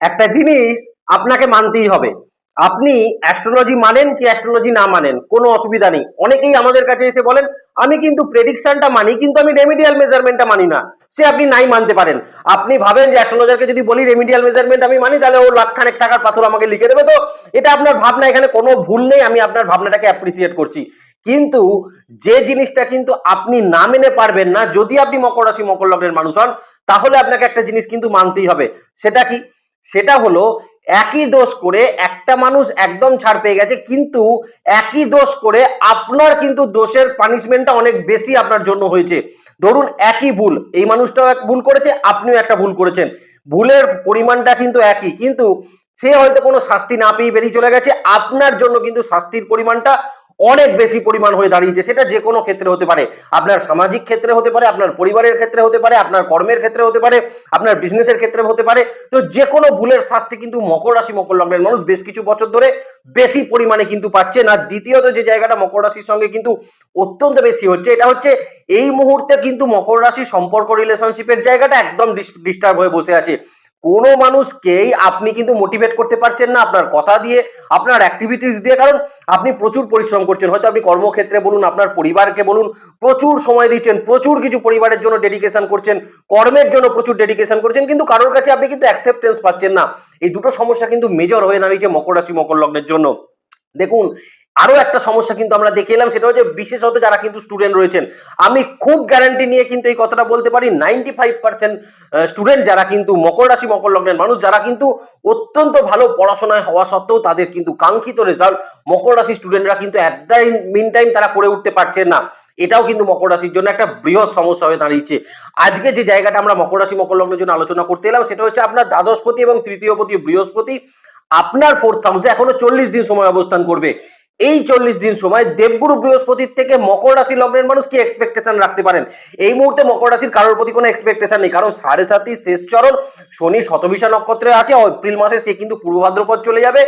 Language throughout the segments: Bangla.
একটা জিনিস আপনাকে মানতেই হবে। আপনি অ্যাস্ট্রোলজি মানেন কি অ্যাস্ট্রোলজি না মানেন, কোনো অসুবিধা নেই। অনেকেই আমাদের কাছে এসে বলেন, আমি কিন্তু প্রেডিকশনটা মানি, কিন্তু আমি রেমিডিয়াল মেজারমেন্টটা মানি না। সে আপনি নাই মানতে পারেন। আপনি ভাবেন যে অ্যাস্ট্রোলজারকে যদি বলি রেমিডিয়াল মেজারমেন্ট আমি মানি, তাহলে ও লাখ খানেক টাকার পাথর আমাকে লিখে দেবে তো? এটা আপনার ভাবনা, এখানে কোনো ভুল নেই, আমি আপনার ভাবনাটাকে অ্যাপ্রিসিয়েট করছি। কিন্তু যে জিনিসটা কিন্তু আপনি না মেনে পারবেন না, যদি আপনি মকর রাশি মকর লগ্নের মানুষ হন, তাহলে আপনাকে একটা জিনিস কিন্তু মানতেই হবে। সেটা কি? সেটা হলো একই দোষ করে একটা মানুষ একদম ছাড় পেয়ে গেছে, কিন্তু একই দোষ করে আপনার কিন্তু দোষের পানিশমেন্টটা অনেক বেশি আপনার জন্য হয়েছে। ধরুন একই ভুল, এই মানুষটাও এক ভুল করেছে, আপনিও একটা ভুল করেছেন। ভুলের পরিমাণটা কিন্তু একই, কিন্তু সে হয়তো কোনো শাস্তি না পেয়ে বেরিয়ে চলে গেছে, আপনার জন্য কিন্তু শাস্তির পরিমাণটা অনেক বেশি পরিমাণ হয়ে দাঁড়িয়েছে, সেটা যে কোনো ক্ষেত্রে হতে পারে। আপনার সামাজিক ক্ষেত্রে হতে পারে, আপনার পরিবারের ক্ষেত্রে হতে পারে, আপনার কর্মের ক্ষেত্রে হতে পারে, আপনার বিজনেসের ক্ষেত্রে হতে পারে। তো যে কোনো ভুলের শাস্তি কিন্তু মকর রাশি, মকর লগ্নের মানুষ বেশ কিছু বছর ধরে বেশি পরিমাণে কিন্তু পাচ্ছে না। দ্বিতীয়ত যে জায়গাটা মকর রাশির সঙ্গে কিন্তু অত্যন্ত বেশি হচ্ছে, এটা হচ্ছে এই মুহূর্তে কিন্তু মকর রাশি সম্পর্ক রিলেশনশিপের জায়গাটা একদম ডিস্টার্ব হয়ে বসে আছে। কোনো মানুষকেই আপনি কিন্তু মোটিভেট করতে পারছেন না আপনার কথা দিয়ে, আপনার অ্যাক্টিভিটিস দিয়ে, কারণ আপনি প্রচুর পরিশ্রম করছেন। হয়তো আপনি কর্মক্ষেত্রে বলুন, আপনার পরিবারকে বলুন, প্রচুর সময় দিচ্ছেন, প্রচুর কিছু পরিবারের জন্য ডেডিকেশন করছেন, কর্মের জন্য প্রচুর ডেডিকেশন করছেন, কিন্তু কারোর কাছে আপনি কিন্তু অ্যাকসেপ্টেন্স পাচ্ছেন না। এই দুটো সমস্যা কিন্তু মেজর হয়ে দাঁড়িয়েছে মকর রাশি, মকর লগ্নের জন্য। দেখুন আরও একটা সমস্যা কিন্তু আমরা দেখে এলাম, সেটা হচ্ছে বিশেষত যারা কিন্তু স্টুডেন্ট রয়েছেন। আমি খুব গ্যারান্টি নিয়ে কিন্তু এই কথাটা বলতে পারি নাইনটি ফাইভ পার্সেন্ট স্টুডেন্ট যারা কিন্তু মকর রাশি, মকর লগ্নের মানুষ, যারা কিন্তু অত্যন্ত ভালো পড়াশোনায় হওয়া সত্ত্বেও তাদের কিন্তু কাঙ্ক্ষিত রেজাল্ট মকর রাশি স্টুডেন্টরা কিন্তু অ্যাট দ্য মিন টাইম তারা করে উঠতে পারছেন না। এটাও কিন্তু মকর রাশির জন্য একটা বৃহৎ সমস্যা হয়ে দাঁড়িয়েছে। আজকে যে জায়গাটা আমরা মকর রাশি, মকর লগ্নের জন্য আলোচনা করতে এলাম, সেটা হচ্ছে আপনার দ্বাদশপতি এবং তৃতীয়পতি বৃহস্পতি, আপনার ফোর্থ হাউসে এখনও চল্লিশ দিন সময় অবস্থান করবে। এই চল্লিশ দিন সময় দেবগুরু বৃহস্পতির থেকে মকর রাশি লগ্নের মানুষ কি এক্সপেকটেশন রাখতে পারেন? এই মুহূর্তে মকর রাশির কারোর প্রতি কোনো এক্সপেকটেশন নেই, কারণ সাড়ে সাতই শেষ চরণ, শনি শতবিশা নক্ষত্রে আছে, এপ্রিল মাসে সে কিন্তু পূর্ব ভাদ্রপদ চলে যাবে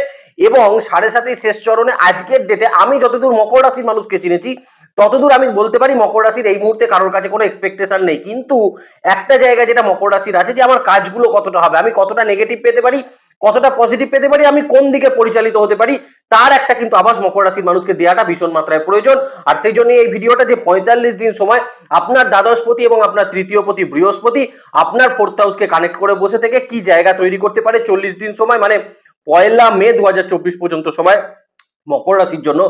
এবং সাড়ে সাতই শেষ চরণে আজকের ডেটে আমি যতদূর মকর রাশির মানুষকে চিনেছি, ততদূর আমি বলতে পারি মকর রাশির এই মুহূর্তে কারোর কাছে কোনো এক্সপেকটেশন নেই। কিন্তু একটা জায়গা যেটা মকর রাশির আছে যে আমার কাজগুলো কতটা হবে, আমি কতটা নেগেটিভ পেতে পারি কতটা পজিটিভ পেতে পারি, আমি কোন দিকে পরিচালিত হতে পারি, তার একটা কিন্তু আবাস মকর রাশির মানুষকে দেওয়াটা ভীষণ মাত্রায় প্রয়োজন। আর সেই জন্য এই ভিডিওটা যে পঁয়তাল্লিশ দিন সময়, আপনার দ্বাদশপতি এবং আপনার তৃতীয়পতি বৃহস্পতি, আপনার ফোর্থ হাউসকে কানেক্ট করে বসে থেকে কি জায়গা তৈরি করতে পারে চল্লিশ দিন সময় মানে পয়লা মে দু হাজার চব্বিশ পর্যন্ত সময়। মকর রাশির জন্য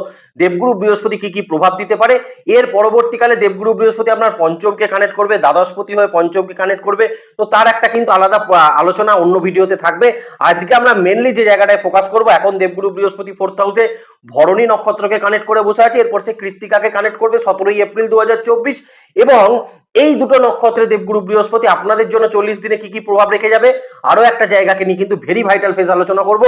দেবগুরু বৃহস্পতি কি কি প্রভাব দিতে পারে? এর পরবর্তীকালে দেবগুরু বৃহস্পতি আপনার পঞ্চমকে কানেক্ট করবে, দ্বাদশপতি হয়ে পঞ্চমকে কানেক্ট করবে। তো তার একটা কিন্তু আলাদা আলোচনা অন্য ভিডিওতে থাকবে। আজকে আমরা মেনলি যে জায়গাটায় ফোকাস করব, এখন দেবগুরু বৃহস্পতি ফোর্থ হাউসে ভরণী নক্ষত্রকে কানেক্ট করে বসে আছে। এরপর সে কৃত্তিকাকে কানেক্ট করবে সতেরোই এপ্রিল দু হাজার চব্বিশ এবং এই দুটো নক্ষত্রে দেবগুরু বৃহস্পতি আপনাদের জন্য চল্লিশ দিনে কি কি প্রভাব রেখে যাবে? আরও একটা জায়গাকে নিয়ে কিন্তু ভেরি ভাইটাল ফেজ আলোচনা করব।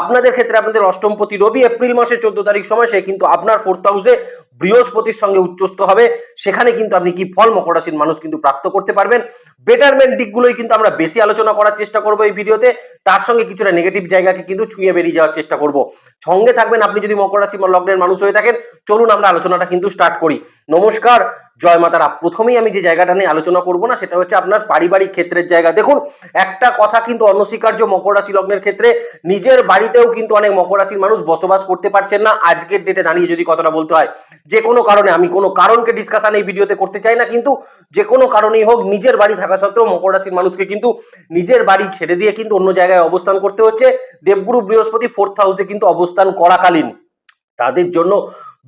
আপনাদের ক্ষেত্রে আপনাদের অষ্টমপতি রবি এপ্রিল মাসের চোদ্দ তারিখ সময়, সে কিন্তু আপনার ফোর্থ হাউসে বৃহস্পতির সঙ্গে উচ্চস্থ হবে। সেখানে কিন্তু আপনি কি ফল মকর রাশির মানুষ কিন্তু প্রাপ্ত করতে পারবেন। বেটারমেন্ট দিকগুলোই কিন্তু আমরা বেশি আলোচনা করার চেষ্টা করব এই ভিডিওতে। তার সঙ্গে কিছুটা নেগেটিভ জায়গাকে কিন্তু ছুঁয়ে বেরিয়ে যাওয়ার চেষ্টা করব। সঙ্গে থাকবেন আপনি যদি মকর রাশি লগ্নের মানুষ হয়ে থাকেন, চলুন আমরা আলোচনাটা কিন্তু স্টার্ট করি। নমস্কার, জয় মাতারা। প্রথমেই আমি যে জায়গাটা নিয়ে আলোচনা করব না, সেটা হচ্ছে আপনার পারিবারিক ক্ষেত্রের জায়গা। দেখুন, একটা কথা কিন্তু অনস্বীকার্য মকর রাশি লগ্নের ক্ষেত্রে নিজের বাড়িতেও কিন্তু অনেক মকর রাশির মানুষ বসবাস করতে পারছেন না। আজকের ডেটে দাঁড়িয়ে যদি কথাটা বলতে হয় যে কোনো কারণে, আমি কোনো কারণকে ডিসকাশন এই ভিডিওতে করতে চাই না, কিন্তু যে কোনো কারণেই হোক, নিজের বাড়ি থাকা সত্ত্বেও মকর রাশির মানুষকে কিন্তু নিজের বাড়ি ছেড়ে দিয়ে কিন্তু অন্য জায়গায় অবস্থান করতে হচ্ছে। দেবগুরু বৃহস্পতি ফোর্থ হাউসে কিন্তু অবস্থান করাকালীন। তাদের জন্য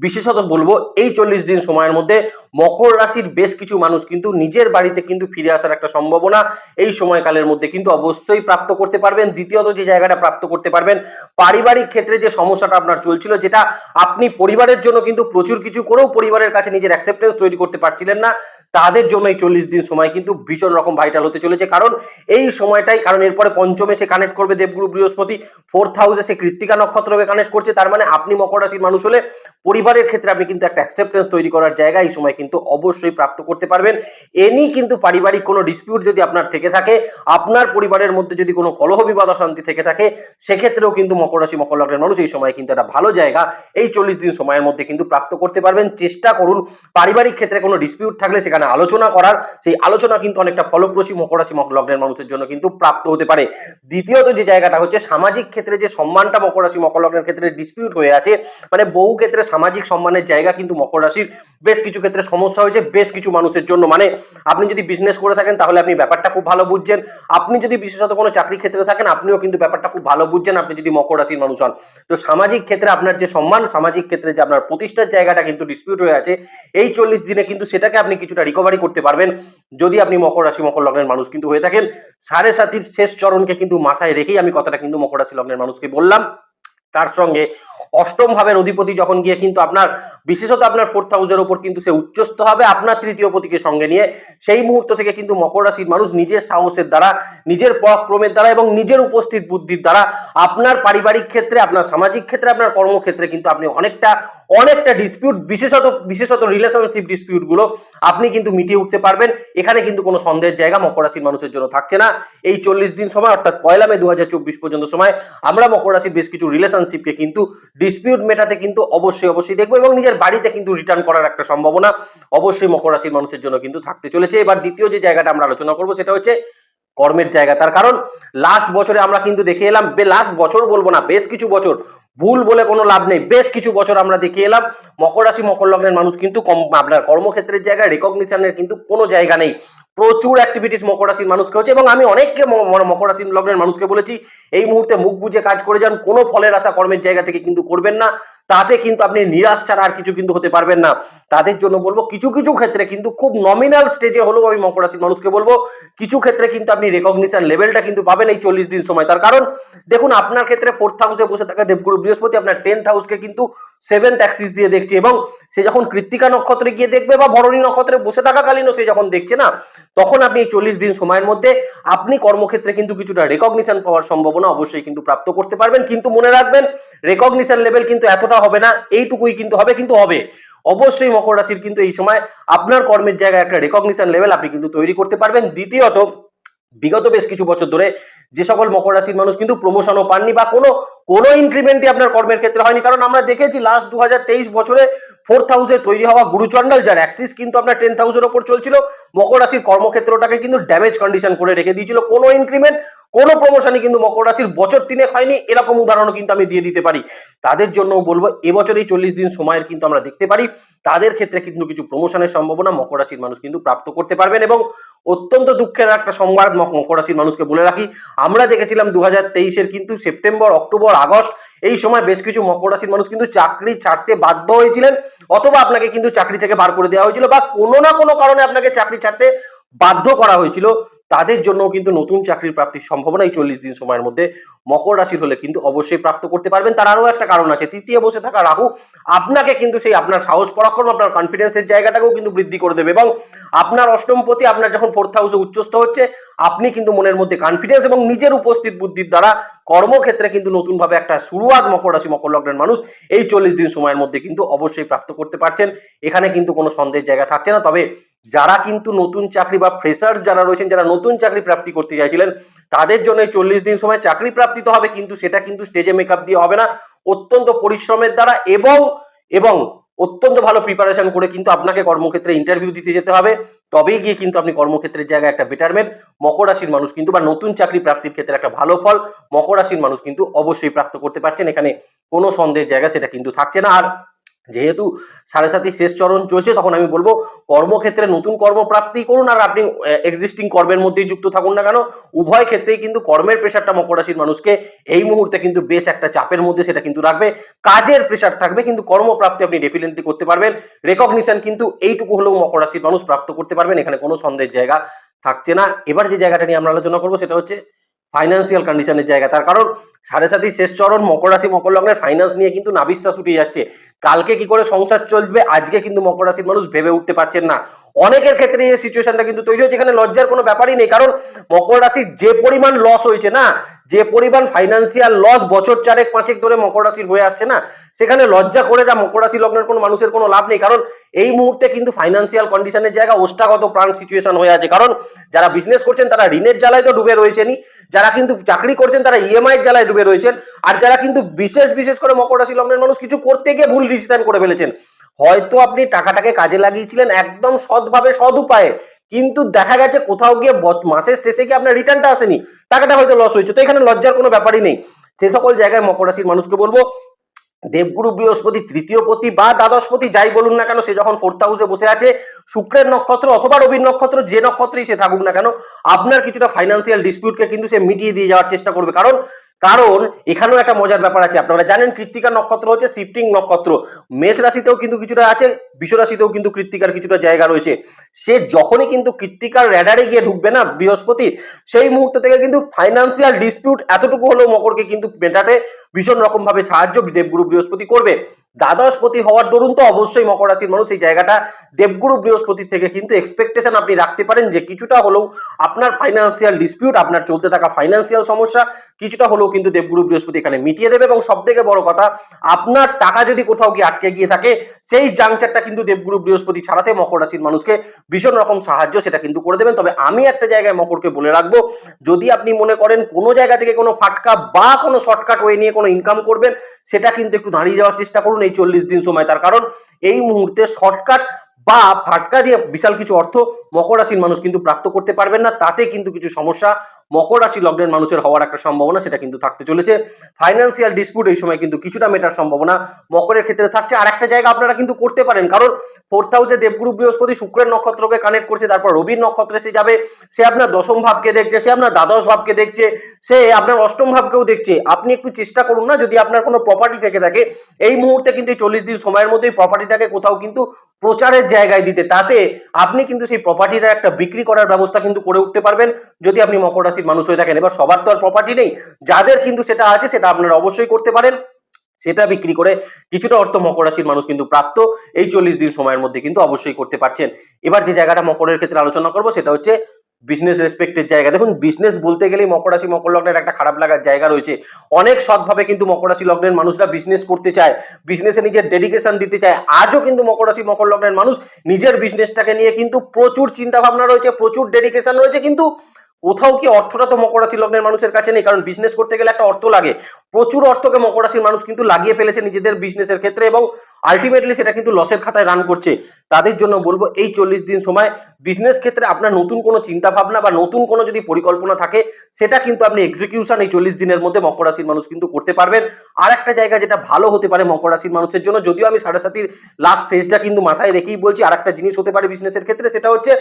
বিশেষত বলব, এই চল্লিশ দিন সময়ের মধ্যে মকর রাশির বেশ কিছু মানুষ কিন্তু নিজের বাড়িতে কিন্তু ফিরে আসার একটা সম্ভাবনা এই সময়কালের মধ্যে কিন্তু অবশ্যই প্রাপ্ত করতে পারবেন। দ্বিতীয়ত যে জায়গাটা প্রাপ্ত করতে পারবেন, পারিবারিক ক্ষেত্রে যে সমস্যাটা আপনার চলছিল, যেটা আপনি পরিবারের জন্য কিন্তু প্রচুর কিছু করেও পরিবারের কাছে নিজের অ্যাকসেপ্টেন্স তৈরি করতে পারছিলেন না। তাদের জন্য এই চল্লিশ দিন সময় কিন্তু ভীষণ রকম ভাইটাল হতে চলেছে। কারণ এই সময়টাই, কারণ এরপরে পঞ্চমে সে কানেক্ট করবে দেবগুরু বৃহস্পতি ফোর্থ হাউসে সে কৃত্তিকা নক্ষত্রকে কানেক্ট করছে। তার মানে আপনি মকর রাশির মানুষ হলে পরিবারের ক্ষেত্রে আপনি কিন্তু একটা অ্যাকসেপ্টেন্স তৈরি করার জায়গা এই সময় কিন্তু অবশ্যই প্রাপ্ত করতে পারবেন। এনি কিন্তু পারিবারিক কোনো ডিসপিউট যদি আপনার থেকে থাকে, আপনার পরিবারের মধ্যে যদি কোনো কলহ বিবাদ অশান্তি থেকে থাকে, সেক্ষেত্রেও কিন্তু মকর রাশি, মকর লগ্নের মানুষ এই সময় কিন্তু একটা ভালো জায়গা, এই চল্লিশ দিন সময়ের মধ্যে কিন্তু প্রাপ্ত করতে পারবেন। চেষ্টা করুন, পারিবারিক ক্ষেত্রে কোনো ডিসপিউট থাকলে সেখানে আলোচনা করার। সেই আলোচনা কিন্তু অনেকটা ফলপ্রসূ মকর রাশি, মকর লগ্নের মানুষের জন্য কিন্তু প্রাপ্ত হতে পারে। দ্বিতীয়ত যে জায়গাটা হচ্ছে, সামাজিক ক্ষেত্রে যে সম্মানটা মকর রাশি, মকর লগ্নের ক্ষেত্রে ডিসপিউট হয়ে আছে মানে বহু ক্ষেত্রে সামাজিক সম্মানের জায়গা কিন্তু মকর রাশির। বেশ কিছু ক্ষেত্রে সমস্যা হয়েছে বেশ কিছু মানুষের জন্য। মানে আপনি যদি বিজনেস করে থাকেন, তাহলে আপনি ব্যাপারটা খুব ভালো বুঝছেন। আপনি যদি বিশেষত কোনো চাকরি ক্ষেত্রে থাকেন, আপনিও কিন্তু ব্যাপারটা খুব ভালো বুঝছেন, আপনি যদি মকর রাশির মানুষ হন। তো সামাজিক ক্ষেত্রে আপনার যে সম্মান, সামাজিক ক্ষেত্রে যে আপনার প্রতিষ্ঠার জায়গাটা কিন্তু ডিসপিউট হয়ে আছে। এই চল্লিশ দিনে কিন্তু সেটাকে আপনি কিছুটা রিকভারি করতে পারবেন। যদি আপনি মকর রাশি, মকর লগ্নের মানুষ কিন্তু হয়ে থাকেন, সাড়ে সাতির শেষ চরণকে কিন্তু মাথায় রেখেই আমি কথাটা কিন্তু মকর রাশি লগ্নের মানুষকে বললাম। তার সঙ্গে অষ্টম ভাবের অধিপতি যখন গিয়ে কিন্তু আপনার, বিশেষত আপনার ফোর্থ হাউসের ওপর কিন্তু সে উচ্চস্থ হবে, আপনার তৃতীয় পতিকে সঙ্গে নিয়ে, সেই মুহূর্ত থেকে কিন্তু মকর রাশির মানুষ নিজের সাহসের দ্বারা, নিজের পরাক্রমের দ্বারা এবং নিজের উপস্থিত বুদ্ধির দ্বারা, আপনার পারিবারিক ক্ষেত্রে, আপনার সামাজিক ক্ষেত্রে, আপনার কর্মক্ষেত্রে কিন্তু আপনি অনেকটা অনেকটা ডিসপিউট বিশেষত বিশেষত রিলেশনশিপ ডিসপিউটগুলো আপনি কিন্তু মিটিয়ে উঠতে পারবেন। এখানে কিন্তু কোনো সন্দেহের জায়গা মকর রাশির মানুষের জন্য থাকছে না। এই চল্লিশ দিন সময়, অর্থাৎ পয়লা মে দুহাজার চব্বিশ পর্যন্ত সময়, আমরা মকর রাশির বেশ কিছু রিলেশনশিপকে কিন্তু ডিসপিউট মেটাতে কিন্তু অবশ্যই অবশ্যই দেখব এবং নিজের বাড়িতে কিন্তু রিটার্ন করার একটা সম্ভাবনা অবশ্যই মকর রাশির মানুষের জন্য কিন্তু থাকতে চলেছে। এবার দ্বিতীয় যে জায়গাটা আমরা আলোচনা করব, সেটা হচ্ছে কর্মের জায়গা। তার কারণ লাস্ট বছরে আমরা কিন্তু দেখে এলাম লাস্ট বছর বলব না, বেশ কিছু বছর ভুল বলে কোনো লাভ নেই। বেশ কিছু বছর আমরা দেখিয়ে এলাম। মকর রাশি, মকর লগ্নের মানুষ কিন্তু কম আপনার কর্মক্ষেত্রের জায়গায় রেকগনিশনের কিন্তু কোনো জায়গা নেই। প্রচুর অ্যাক্টিভিটিস মকর রাশির মানুষকে হচ্ছে এবং আমি অনেককে মকর রাশির লগ্নের মানুষকে বলেছি, এই মুহূর্তে মুখ বুঝে কাজ করে যান, কোনো ফলের আশা কর্মের জায়গা থেকে কিন্তু করবেন না, তাতে কিন্তু আপনি নিরাশ ছাড়া আর কিছু কিন্তু হতে পারবেন না। তাদের জন্য বলব, কিছু কিছু ক্ষেত্রে কিন্তু খুব নমিনাল স্টেজে হলেও আমি মকর রাশির মানুষকে বলব, কিছু ক্ষেত্রে কিন্তু আপনি রেকগনিশন লেভেলটা কিন্তু পাবেন এই চল্লিশ দিন সময়। তার কারণ, দেখুন আপনার ক্ষেত্রে ফোর্থ হাউসে বসে থাকা দেবগুরু বৃহস্পতি আপনার টেন্থ হাউসকে কিন্তু সেভেন্থ অ্যাক্সিস দিয়ে দেখছে এবং সে যখন কৃত্তিকা নক্ষত্রে গিয়ে দেখবে বা ভরণী নক্ষত্রে বসে থাকাকালীনও সে যখন দেখছে না, তখন আপনি এই চল্লিশ দিন সময়ের মধ্যে আপনি কর্মক্ষেত্রে কিন্তু কিছুটা রেকগনিশন পাওয়ার সম্ভাবনা অবশ্যই কিন্তু প্রাপ্ত করতে পারবেন। কিন্তু মনে রাখবেন রেকগনিশন লেভেল কিন্তু এতটা হবে না, এইটুকুই কিন্তু হবে কিন্তু হবে। অবশ্যই মকর রাশির কিন্তু এই সময় আপনার কর্মের জায়গায় একটা রেকগনিশন লেভেল আপনি কিন্তু তৈরি করতে পারবেন। দ্বিতীয়ত, বিগত বেশ কিছু বছর ধরে যে সকল মকর রাশির মানুষ কিন্তু প্রমোশনও পাননি বা কোনো কোনো ইনক্রিমেন্টই আপনার কর্মের ক্ষেত্রে হয়নি। কারণ আমরা দেখেছি লাস্ট দু হাজার তেইশ বছরে ফোর্থ হাউসে তৈরি হওয়া গুরুচন্ডাল যার অ্যাক্সিস কিন্তু আপনার টেন্থ হাউসের ওপর চলছিল। মকর রাশির কর্মক্ষেত্রটাকে কিন্তু ড্যামেজ কন্ডিশন করে রেখে দিয়েছিল। কোনো ইনক্রিমেন্ট কোনো প্রমোশনই কিন্তু মকর রাশির বছর তিনেক হয়নি। এরকম উদাহরণও কিন্তু আমি দিয়ে দিতে পারি। তাদের জন্য বলব এবছর এই চল্লিশ দিন সময়ের কিন্তু আমরা দেখতে পারি। তাদের ক্ষেত্রে কিন্তু কিছু প্রমোশনের সম্ভাবনা মকর রাশির মানুষ কিন্তু প্রাপ্ত করতে পারবেন এবং অত্যন্ত দুঃখের একটা সংবাদ মক- মকর রাশির মানুষকে বলে রাখি। আমরা দেখেছিলাম দু হাজার কিন্তু সেপ্টেম্বর, অক্টোবর আগস্ট, এই সময় বেশ কিছু মকর রাশির মানুষ কিন্তু চাকরি ছাড়তে বাধ্য হয়েছিলেন, অথবা আপনাকে কিন্তু চাকরি থেকে বার করে দেওয়া হয়েছিল বা কোনো না কোনো কারণে আপনাকে চাকরি ছাড়তে বাধ্য করা হয়েছিল। তাদের জন্য কিন্তু নতুন চাকরির প্রাপ্তির সম্ভাবনা এই চল্লিশ দিন সময়ের মধ্যে মকর রাশির হলে কিন্তু অবশ্যই প্রাপ্ত করতে পারবেন। তার আরও একটা কারণ আছে, তৃতীয় বসে থাকা রাহু আপনাকে কিন্তু সেই আপনার সাহস, পরাক্রম, আপনার কনফিডেন্সের জায়গাটাকেও কিন্তু বৃদ্ধি করে দেবে এবং আপনার অষ্টমপতি আপনার যখন ফোর্থ হাউসে উচ্চস্থ হচ্ছে, আপনি কিন্তু মনের মধ্যে কনফিডেন্স এবং নিজের উপস্থিত বুদ্ধির দ্বারা কর্মক্ষেত্রে কিন্তু নতুনভাবে একটা শুরুয়াত মকর রাশি, মকর লগ্নের মানুষ এই চল্লিশ দিন সময়ের মধ্যে কিন্তু অবশ্যই প্রাপ্ত করতে পারছেন। এখানে কিন্তু কোনো সন্দেহের জায়গা থাকছে না। তবে যারা কিন্তু নতুন চাকরি বা ফ্রেশার্স যারা রয়েছেন, যারা নতুন চাকরি প্রাপ্তি করতে চাইছিলেন, তাদের জন্য চল্লিশ দিন সময় চাকরি প্রাপ্তি তো হবে, কিন্তু সেটা কিন্তু স্টেজে মেকআপ দিয়ে হবে না। অত্যন্ত পরিশ্রমের দ্বারা এবং এবং অত্যন্ত ভালো প্রিপারেশন করে কিন্তু আপনাকে কর্মক্ষেত্রে ইন্টারভিউ দিতে যেতে হবে। তবেই গিয়ে কিন্তু আপনি কর্মক্ষেত্রের জায়গায় একটা বেটারমেন্ট মকর রাশির মানুষ কিন্তু বা নতুন চাকরি প্রাপ্তির ক্ষেত্রে একটা ভালো ফল, মকর রাশির মানুষ কিন্তু অবশ্যই প্রাপ্ত করতে পারছেন। এখানে কোনো সন্দেহের জায়গা সেটা কিন্তু থাকছে না। আর যেহেতু সাড়ে সাতই শেষ চরণ চলছে, তখন আমি বলব কর্মক্ষেত্রে নতুন কর্মপ্রাপ্তি করুন আর আপনি এক্সিস্টিং কর্মের মধ্যেই যুক্ত থাকুন না কেন। উভয় ক্ষেত্রেই কিন্তু কর্মের প্রেশারটা মকর রাশির মানুষকে এই মুহূর্তে কিন্তু বেশ একটা চাপের মধ্যে সেটা কিন্তু রাখবে। কাজের প্রেশার থাকবে, কিন্তু কর্মপ্রাপ্তি আপনি ডেফিনেটলি করতে পারবেন। রেকগনিশন কিন্তু এইটুকু হলেও মকর রাশির মানুষ প্রাপ্ত করতে পারবেন, এখানে কোনো সন্দেহের জায়গা থাকছে না। এবার যে জায়গাটা নিয়ে আমরা আলোচনা করব, সেটা হচ্ছে ফাইন্যান্সিয়াল কন্ডিশনের জায়গা তার কারণ সাড়ে সাতই শেষ চরণ, মকর রাশি, মকর লগ্নের ফাইন্যান্স নিয়ে কিন্তু নাবিশ্বাস উঠে যাচ্ছে। কালকে কি করে সংসার চলবে, আজকে কিন্তু মকর রাশির মানুষ ভেবে উঠতে পারছেন না। অনেকের ক্ষেত্রে এই সিচুয়েশনটা কিন্তু তৈরি হয়েছে। এখানে লজ্জার কোনো ব্যাপারই নেই, কারণ মকর রাশির যে পরিমাণ লস হয়েছে না, যে পরিমাণ ফাইন্যান্সিয়াল লস বছর চারেক পাঁচেক ধরে মকর রাশির হয়ে আসছে না, সেখানে লজ্জা করে যা মকর রাশি লগ্নের কোনো মানুষের কোনো লাভ নেই। কারণ এই মুহূর্তে কিন্তু ফাইন্যান্সিয়াল কন্ডিশনের জায়গা ওষ্ঠাগত প্রাণ সিচুয়েশন হয়ে আছে। কারণ যারা বিজনেস করছেন, তারা ঋণের জ্বালায় তো ডুবে রয়েছেনই। যারা কিন্তু চাকরি করছেন, তারা ইএমআই জ্বালায় ডুবে রয়েছেন। আর যারা কিন্তু বিশেষ বিশেষ করে মকর রাশি লগ্নের মানুষ, কিছু করতে গিয়ে ভুল ডিসিশন করে ফেলেছেন। হয়তো আপনি টাকাটাকে কাজে লাগিয়েছিলেন একদম সৎভাবে সৎ উপায়ে কিন্তু দেখা গেছে কোথাও গিয়ে মাসের শেষে গিয়ে আপনার রিটার্নটা আসেনি। টাকাটা হয়তো লস হয়েছে। তো এখানে লজ্জার কোনো ব্যাপারই নেই। সে সকল জায়গায় মকর রাশির মানুষকে বলব, দেবগুরু, বৃহস্পতি, তৃতীয় পতি বা দ্বাদশপতি যাই বলুন না কেন, সে যখন ফোর্থ হাউসে বসে আছে, শুক্রের নক্ষত্র অথবা রবির নক্ষত্র যে নক্ষত্রেই সে থাকুক না কেন, আপনার কিছুটা ফাইন্যান্সিয়াল ডিসপিউটকে কিন্তু সে মিটিয়ে দিয়ে যাওয়ার চেষ্টা করবে। কারণ কারণ এখানেও একটা মজার ব্যাপার আছে। আপনারা জানেন কৃত্তিকা নক্ষত্র হচ্ছে শিফটিং নক্ষত্র। মেষ রাশিতেও কিন্তু কিছুটা আছে, বিষ রাশিতেও কিন্তু কৃত্তিকার কিছুটা জায়গা রয়েছে। সে যখনই কিন্তু কৃত্তিকার র্যাডারে গিয়ে ঢুকবে না, বৃহস্পতি, সেই মুহূর্ত থেকে কিন্তু ফাইন্যান্সিয়াল ডিসপিউট এতটুকু হলেও মকরকে কিন্তু মেটাতে ভীষণ রকম ভাবে সাহায্য দেবগুরু বৃহস্পতি করবে। দ্বাদশপতি হওয়ার দরুন তো অবশ্যই মকর রাশির মানুষ এই জায়গাটা দেবগুরু বৃহস্পতি থেকে কিন্তু এক্সপেকটেশন আপনি রাখতে পারেন যে কিছুটা হলেও আপনার ফাইন্যান্সিয়াল ডিসপিউট আপনার চলতে থাকা ফাইন্যান্সিয়াল সমস্যা কিছুটা হলেও কিন্তু দেবগুরু বৃহস্পতি এখানে মিটিয়ে দেবে এবং সব থেকে বড় কথা, আপনার টাকা যদি কোথাও গিয়ে আটকে গিয়ে থাকে, সেই জাংচারটা কিন্তু দেবগুরু বৃহস্পতি ছাড়াতে মকর রাশির মানুষকে ভীষণ রকম সাহায্য সেটা কিন্তু করে দেবেন। তবে আমি একটা জায়গায় মকরকে বলে রাখব, যদি আপনি মনে করেন কোনো জায়গা থেকে কোনো ফাটকা বা কোনো শর্টকাট ওয়ে নিয়ে কোনো ইনকাম করবেন, সেটা কিন্তু একটু দাঁড়িয়ে যাওয়ার চেষ্টা করুন এই চল্লিশ দিন সময়। তার কারণ এই মুহূর্তে শর্টকাট বা ফাটকা দিয়ে বিশাল কিছু অর্থ মকর রাশির মানুষ কিন্তু প্রাপ্ত করতে পারবেন না, তাতে কিন্তু কিছু সমস্যা মকর রাশি লগ্নের মানুষের হওয়ার একটা সম্ভাবনা সেটা কিন্তু থাকতে চলেছে। ফাইন্যান্সিয়াল ডিসপিউট এই সময় কিন্তু কিছুটা মেটার সম্ভাবনা মকরের ক্ষেত্রে থাকছে। আর একটা জায়গা আপনারা কিন্তু করতে পারেন, কারণ ফোর্থ হাউসে দেবগুরু, বৃহস্পতি, শুক্রের নক্ষত্রকে কানেক্ট করছে, তারপর রবির নক্ষত্রে সে যাবে, সে আপনার দশম ভাবকে দেখছে, সে আপনার দ্বাদশ ভাবকে দেখছে, সে আপনার অষ্টম ভাবকেও দেখছে। আপনি একটু চেষ্টা করুন না, যদি আপনার কোনো প্রপার্টি থেকে থাকে, এই মুহূর্তে কিন্তু চল্লিশ দিন সময়ের মধ্যেই প্রপার্টিটাকে কোথাও কিন্তু প্রচারের জায়গায় দিতে, তাতে আপনি কিন্তু সেই প্রপার্টিটা একটা বিক্রি করার ব্যবস্থা কিন্তু করে উঠতে পারবেন। যদি আপনি মকর রাশির মানুষ হয়ে থাকেন, এবার সবার তো আর প্রপার্টি নেই। যাদের কিন্তু সেটা আছে, সেটা আপনারা অবশ্যই করতে পারেন। সেটা বিক্রি করে কিছুটা অর্থ মকর রাশির মানুষ কিন্তু প্রাপ্ত। এই চল্লিশ দিন সময়ের মধ্যে কিন্তু অবশ্যই করতে পারছেন। এবার যে জায়গাটা মকরের ক্ষেত্রে আলোচনা করব, সেটা হচ্ছে বিজনেস রেসপেক্টের জায়গা। দেখুন বিজনেস বলতে গেলেই মকর রাশি মকর লগ্নের একটা খারাপ লাগার জায়গা রয়েছে। অনেক সৎভাবে কিন্তু মকর রাশি লগ্নের মানুষরা বিজনেস করতে চায় বিজনেসে নিজের ডেডিকেশন দিতে চায়। আজও কিন্তু মকর রাশি মকর লগ্নের মানুষ নিজের বিজনেসটাকে নিয়ে কিন্তু প্রচুর চিন্তা ভাবনা রয়েছে, প্রচুর ডেডিকেশন রয়েছে, কিন্তু কোথাও কি অর্থটা তো মকর রাশি লগ্নের মানুষের কাছে নেই, কারণ বিজনেস করতে গেলে একটা অর্থ লাগে। প্রচুর অর্থকে মকর রাশির মানুষ কিন্তু লাগিয়ে ফেলেছে নিজেদের বিজনেসের ক্ষেত্রে এবং আলটিমেটলি সেটা কিন্তু লসের খাতায় রান করছে। তাদের জন্য বলব এই চল্লিশ দিন সময় বিজনেস ক্ষেত্রে আপনার নতুন কোনো চিন্তা ভাবনা বা নতুন কোনো যদি পরিকল্পনা থাকে, সেটা কিন্তু আপনি এক্সিকিউশন এই চল্লিশ দিনের মধ্যে মকর রাশির মানুষ কিন্তু করতে পারবেন। আর একটা জায়গা যেটা ভালো হতে পারে মকর রাশির মানুষের জন্য, যদিও আমি সাড়ে সাতির লাস্ট ফেজটা কিন্তু মাথায় রেখেই বলছি আর একটা জিনিস হতে পারে বিজনেসের ক্ষেত্রে, সেটা হচ্ছে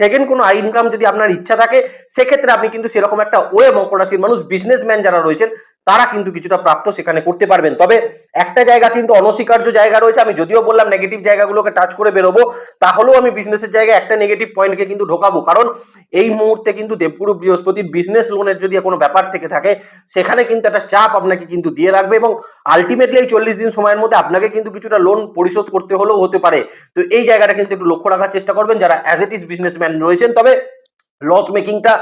সেকেন্ড কোনো আই ইনকাম যদি আপনার ইচ্ছা থাকে, সেক্ষেত্রে আপনি কিন্তু সেরকম একটা ওয়ে মকর রাশির মানুষ বিজনেসম্যান যারা রয়েছেন, তারা কিন্তু কিছুটা প্রাপ্ত সেখানে করতে পারবেন। তবে একটা জায়গা কিন্তু অনস্বীকার্য জায়গা রয়েছে, আমি যদিও বললাম নেগেটিভ জায়গাগুলোকে টাচ করে বেরোবো, তাহলেও আমি বিজনেসের জায়গায় একটা নেগেটিভ পয়েন্টকে কিন্তু ঢোকাবো। কারণ এই মুহূর্তে কিন্তু দেবগুরু বৃহস্পতির বিজনেস লোনের যদি কোনো ব্যাপার থেকে থাকে, সেখানে কিন্তু একটা চাপ আপনাকে কিন্তু দিয়ে রাখবে এবং আলটিমেটলি এই চল্লিশ দিন সময়ের মধ্যে আপনাকে কিন্তু কিছুটা লোন পরিশোধ করতে হলেও হতে পারে। তো এই জায়গাটা কিন্তু একটু লক্ষ্য রাখার চেষ্টা করবেন যারা অ্যাজ ইট ইস বিজনেসম্যান রয়েছেন, তবে লস মেকিংটা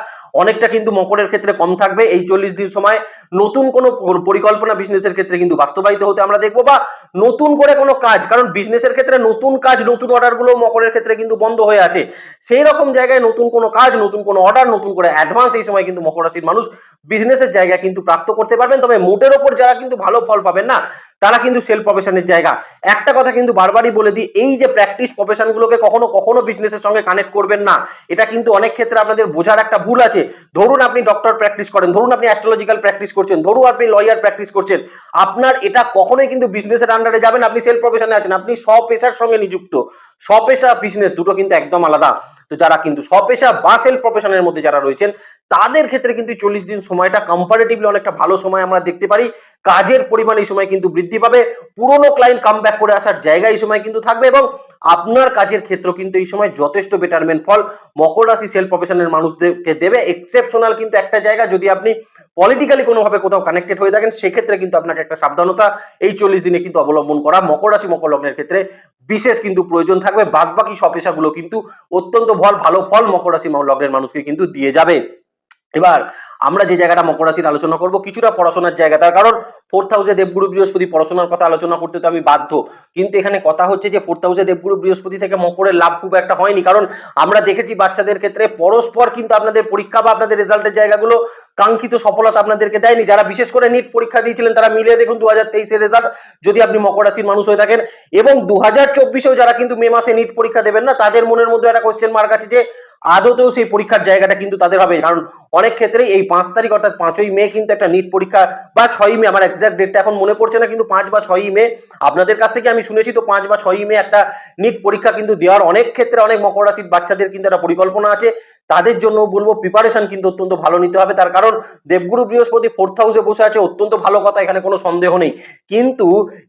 অনেকটা কিন্তু মকরের ক্ষেত্রে কম থাকবে। এই চল্লিশ দিন সময় নতুন কোনো পরিকল্পনা বিজনেসের ক্ষেত্রে কিন্তু বাস্তবায়িত হতে আমরা দেখব বা নতুন করে কোনো কাজ, কারণ বিজনেসের ক্ষেত্রে নতুন কাজ, নতুন অর্ডারগুলো মকরের ক্ষেত্রে কিন্তু বন্ধ হয়ে আছে। সেই রকম জায়গায় নতুন কোনো কাজ, নতুন কোনো অর্ডার নতুন করে অ্যাডভান্স এই সময় কিন্তু মকর রাশির মানুষ বিজনেসের জায়গা কিন্তু প্রাপ্ত করতে পারবেন। তবে মোটের ওপর যারা কিন্তু ভালো ফল পাবেন না, তারা কিন্তু সেলফ প্রফেশনের জায়গা। একটা কথা কিন্তু বারবারই বলে দিই, এই যে প্র্যাকটিস প্রফেশনগুলোকে কখনো কখনো বিজনেসের সঙ্গে কানেক্ট করবেন না, এটা কিন্তু অনেক ক্ষেত্রে আপনাদের বোঝার একটা ভুল আছে। ধরুন আপনি ডক্টর প্র্যাকটিস করেন, ধরুন আপনি অ্যাস্ট্রোলজিক্যাল প্র্যাকটিস করছেন, ধরুন আপনি লয়ার প্র্যাকটিস করছেন, আপনার এটা কখনোই কিন্তু বিজনেসের আন্ডারে যাবেন, আপনি সেলফ প্রফেশনে আছেন, আপনি স্বপেশার সঙ্গে নিযুক্ত। স্বপেশা বিজনেস দুটো কিন্তু একদম আলাদা। তো যারা কিন্তু স্বপেশা বা সেলফ প্রফেশনের মধ্যে যারা রয়েছেন, তাদের ক্ষেত্রে কিন্তু চল্লিশ দিন সময়টা কম্পারেটিভলি অনেকটা ভালো সময় আমরা দেখতে পারি। কাজের পরিমাণ এই সময় কিন্তু বৃদ্ধি পাবে। পুরোনো ক্লায়েন্ট কাম করে আসার জায়গা এই সময় কিন্তু থাকবে এবং আপনার কাজের ক্ষেত্র কিন্তু এই সময় যথেষ্ট বেটারমেন্ট ফল মকর রাশি সেলফ প্রফেশনের মানুষদেরকে দেবে। এক্সেপশনাল কিন্তু একটা জায়গা যদি আপনি পলিটিক্যালি কোনোভাবে কোথাও কানেক্টেড হয়ে থাকেন, সেক্ষেত্রে কিন্তু আপনাকে একটা সাবধানতা এই চল্লিশ দিনে কিন্তু অবলম্বন করা। মকর রাশি, মকর লগ্নের ক্ষেত্রে বিশেষ কিন্তু প্রয়োজন থাকবে বাদ বাকি সব পেশাগুলো কিন্তু অত্যন্ত ফল ভালো ফল মকর রাশি লগ্নের মানুষকে কিন্তু দিয়ে যাবে। এবার আমরা যে জায়গাটা মকর রাশির আলোচনা করব, কিছুটা পড়াশোনার জায়গা। তার কারণ ফোর্থ হাউসে দেবগুরু বৃহস্পতি পড়াশোনার কথা আলোচনা করতে তো আমি বাধ্য। কিন্তু এখানে কথা হচ্ছে যে ফোর্থ হাউসে দেবগুরু বৃহস্পতি থেকে মকরের লাভ খুব একটা হয়নি। কারণ আমরা দেখেছি বাচ্চাদের ক্ষেত্রে পরস্পর কিন্তু আপনাদের পরীক্ষা বা আপনাদের রেজাল্টের জায়গাগুলো কাঙ্ক্ষিত সফলতা আপনাদেরকে দেয়নি। যারা বিশেষ করে নিট পরীক্ষা দিয়েছিলেন, তারা মিলিয়ে দেখুন দু হাজার তেইশের রেজাল্ট, যদি আপনি মকর রাশির মানুষ হয়ে থাকেন। এবং দু হাজার চব্বিশেও যারা কিন্তু মে মাসে নিট পরীক্ষা দেবেন না, তাদের মনের মধ্যে একটা কোশ্চেন মার্ক আছে যে আদতেও সেই পরীক্ষার জায়গাটা কিন্তু তাদের হবে। কারণ অনেক ক্ষেত্রে এই পাঁচ তারিখ অর্থাৎ পাঁচই মে কিন্তু একটা নিট পরীক্ষা বা ছয়ই মে, আমার এক্সাক্ট ডেটটা এখন মনে পড়ছে না, কিন্তু পাঁচ বা ছয়ই মে, আপনাদের কাছ থেকে আমি শুনেছি তো পাঁচ বা ছয়ই মে একটা নিট পরীক্ষা কিন্তু দেওয়ার অনেক ক্ষেত্রে অনেক মকর রাশির বাচ্চাদের কিন্তু একটা পরিকল্পনা আছে। তাদের জন্য বলব প্রিপারেশন কিন্তু অত্যন্ত ভালো নিতে হবে। তার কারণ দেবগুরু বৃহস্পতি ফোর্থ হাউসে বসে আছে, অত্যন্ত ভালো কথা, এখানে কোনো সন্দেহ নেই। কিন্তু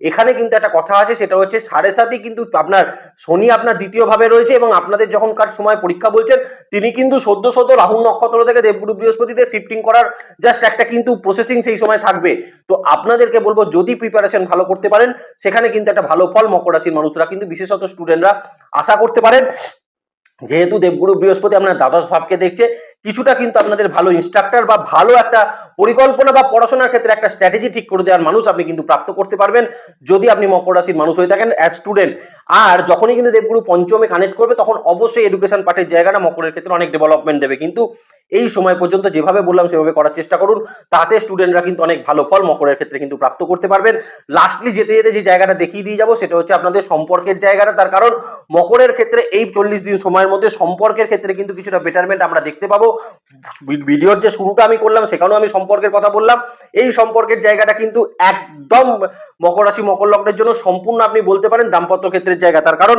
এখানে কিন্তু একটা কথা আছে, সেটা হচ্ছে সাড়ে সাতই কিন্তু আপনার শনি আপনার দ্বিতীয়ভাবে রয়েছে এবং আপনাদের যখন কার সময় পরীক্ষা বলছেন তিনি কিন্তু সদ্য সদ্য রাহুল নক্ষত্র থেকে দেবগুরু বৃহস্পতিতে শিফটিং করার জাস্ট একটা কিন্তু প্রসেসিং সেই সময় থাকবে। তো আপনাদেরকে বলব, যদি প্রিপারেশন ভালো করতে পারেন, সেখানে কিন্তু একটা ভালো ফল মকর রাশির মানুষরা কিন্তু বিশেষত স্টুডেন্টরা আশা করতে পারেন। যেহেতু দেবগুরু বৃহস্পতি আপনার দ্বাদশ ভাবকে দেখছে, কিছুটা কিন্তু আপনাদের ভালো ইনস্ট্রাক্টর বা ভালো একটা পরিকল্পনা বা পড়াশোনার ক্ষেত্রে একটা স্ট্র্যাটেজি ঠিক করে দেওয়ার মানুষ আপনি কিন্তু প্রাপ্ত করতে পারবেন, যদি আপনি মকর রাশির মানুষ হয়ে থাকেন অ্যাজ স্টুডেন্ট আর যখনই কিন্তু দেবগুরু পঞ্চমে কানেক্ট করবে, তখন অবশ্যই এডুকেশন পার্টের জায়গাটা মকরের ক্ষেত্রে অনেক ডেভেলপমেন্ট দেবে। কিন্তু এই সময় পর্যন্ত যেভাবে বললাম, সেভাবে করার চেষ্টা করুন, তাতে স্টুডেন্টরা কিন্তু অনেক ভালো ফল মকরের ক্ষেত্রে কিন্তু প্রাপ্ত করতে পারবেন। লাস্টলি যেতে যেতে যে জায়গাটা দেখিয়ে দিয়ে যাব, সেটা হচ্ছে আপনাদের সম্পর্কের জায়গাটা। তার কারণ মকরের ক্ষেত্রে এই চল্লিশ দিন সময়ের মধ্যে সম্পর্কের ক্ষেত্রে কিন্তু কিছুটা বেটারমেন্ট আমরা দেখতে পাবো। ভিডিওর যে শুরুটা আমি করলাম, সেখানেও আমি সম্পর্কের কথা বললাম। এই সম্পর্কের জায়গাটা কিন্তু একদম মকর রাশি, মকর লগ্নের জন্য সম্পূর্ণ আপনি বলতে পারেন দাম্পত্য ক্ষেত্রের জায়গা। তার কারণ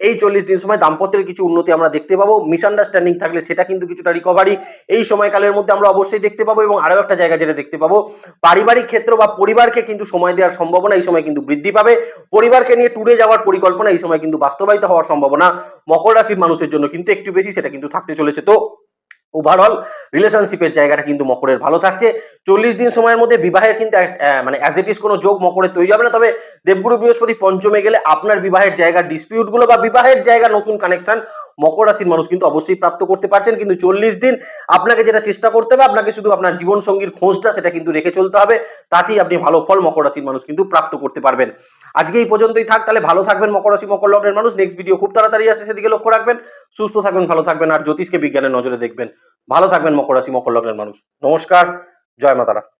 এই চল্লিশ দিন সময় দাম্পত্যের কিছু উন্নতি আমরা দেখতে পাবো। মিসআন্ডারস্ট্যান্ডিং থাকলে সেটা কিন্তু কিছুটা রিকভারি এই সময়কালের মধ্যে আমরা অবশ্যই দেখতে পাবো এবং আরও একটা জায়গা যেটা দেখতে পাবো। পারিবারিক ক্ষেত্র বা পরিবারকে কিন্তু সময় দেওয়ার সম্ভাবনা এই সময় কিন্তু বৃদ্ধি পাবে। পরিবারকে নিয়ে ট্যুরে যাওয়ার পরিকল্পনা এই সময় কিন্তু বাস্তবায়িত হওয়ার সম্ভাবনা। মকর রাশির মানুষের জন্য কিন্তু একটু বেশি সেটা কিন্তু থাকতে চলেছে। তো ওভারঅল রিলেশনশিপের জায়গাটা কিন্তু মকরের ভালো থাকছে। চল্লিশ দিন সময়ের মধ্যে বিবাহের কিন্তু মানে অ্যাজ ইট ইস কোনো যোগ মকরের তৈরি হবে না। তবে দেবগুরু বৃহস্পতি পঞ্চমে গেলে আপনার বিবাহের জায়গার ডিসপিউটগুলো বা বিবাহের জায়গা নতুন কানেকশন মকর রাশির মানুষ কিন্তু অবশ্যই প্রাপ্ত করতে পারছেন। কিন্তু চল্লিশ দিন আপনাকে যেটা চেষ্টা করতে হবে, আপনাকে শুধু আপনার জীবনসঙ্গীর খোঁজটা সেটা কিন্তু রেখে চলতে হবে। তাতেই আপনি ভালো ফল মকর রাশির মানুষ কিন্তু প্রাপ্ত করতে পারবেন। আজকে এই পর্যন্তই থাক, তাহলে ভালো থাকবেন মকর রাশি, মকর লগ্নের মানুষ। নেক্সট ভিডিও খুব তাড়াতাড়ি আসে, সেদিকে লক্ষ্য রাখবেন। সুস্থ থাকবেন, ভালো থাকবেন, আর জ্যোতিষকে বিজ্ঞানের নজরে দেখবেন। ভালো থাকবেন মকর রাশি, মকর লগ্নের মানুষ। নমস্কার, জয় মাতারা।